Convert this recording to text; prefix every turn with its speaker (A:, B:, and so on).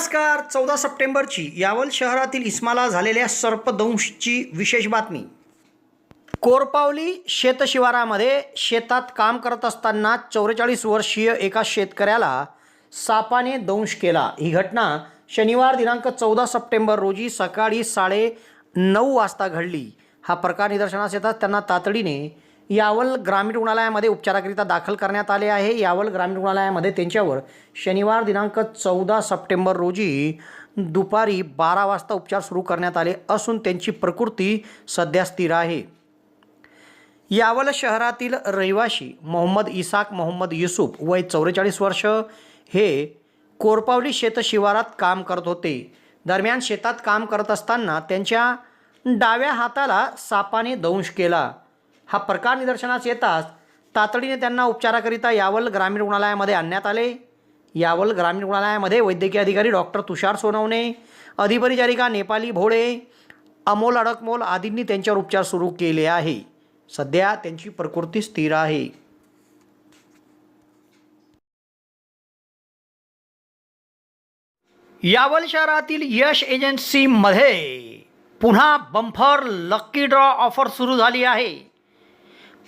A: नमस्कार. चौदा सप्टेंबरची यावल शहरातील इस्माला झालेल्या सर्पदंशची विशेष बातमी. कोरपावली शेतशिवारामध्ये शेतात काम करत असताना चौवेचाळीस वर्षीय एका शेतकऱ्याला सापाने दंश केला. ही घटना शनिवार दिनांक चौदा सप्टेंबर रोजी सकाळी साडे नऊ वाजता घडली. हा प्रकार निदर्शनास येतात त्यांना तातडीने यावल ग्रामीण रुग्णालयामध्ये उपचाराकरिता दाखल करण्यात आले आहे. यावल ग्रामीण रुग्णालयामध्ये त्यांच्यावर शनिवार दिनांक चौदा सप्टेंबर रोजी दुपारी बारा वाजता उपचार सुरू करण्यात आले असून त्यांची प्रकृती सध्या स्थिर आहे. यावल शहरातील रहिवाशी मोहम्मद इसाक मोहम्मद युसुफ वय चौवेचाळीस वर्ष हे कोरपावली शेतशिवारात काम करत होते. दरम्यान शेतात काम करत असताना त्यांच्या डाव्या हाताला सापाने दंश केला. हा प्रकार निदर्शनास येताच तातडीने त्यांना उपचाराकरिता यावल ग्रामीण रुग्णालयामध्ये आणण्यात आले. यावल ग्रामीण रुग्णालयामध्ये वैद्यकीय अधिकारी डॉक्टर तुषार सोनवणे अधिपरिचारिका नेपाली भोळे अमोल अडकमोल आदींनी त्यांच्यावर उपचार सुरू केले आहे. सध्या त्यांची प्रकृती स्थिर आहे. यावल शहरातील यश एजन्सीमध्ये पुन्हा बंफर लक्की ड्रॉ ऑफर सुरू झाली आहे.